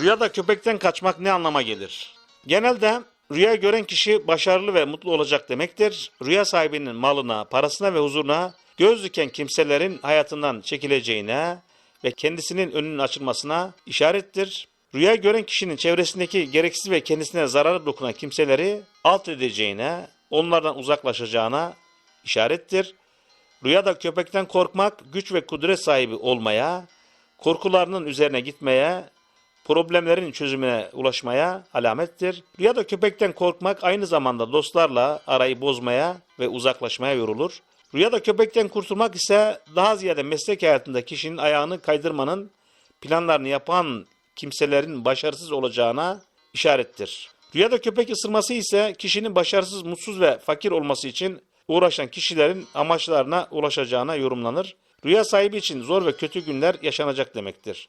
Rüyada köpekten kaçmak ne anlama gelir? Genelde rüya gören kişi başarılı ve mutlu olacak demektir. Rüya sahibinin malına, parasına ve huzuruna göz diken kimselerin hayatından çekileceğine ve kendisinin önünün açılmasına işarettir. Rüya gören kişinin çevresindeki gereksiz ve kendisine zararı dokunan kimseleri alt edeceğine, onlardan uzaklaşacağına işarettir. Rüyada köpekten korkmak, güç ve kudret sahibi olmaya, korkularının üzerine gitmeye, problemlerin çözümüne ulaşmaya alamettir. Rüyada köpekten korkmak aynı zamanda dostlarla arayı bozmaya ve uzaklaşmaya yorulur. Rüyada köpekten kurtulmak ise daha ziyade meslek hayatında kişinin ayağını kaydırmanın planlarını yapan kimselerin başarısız olacağına işarettir. Rüyada köpek ısırması ise kişinin başarısız, mutsuz ve fakir olması için uğraşan kişilerin amaçlarına ulaşacağına yorumlanır. Rüya sahibi için zor ve kötü günler yaşanacak demektir.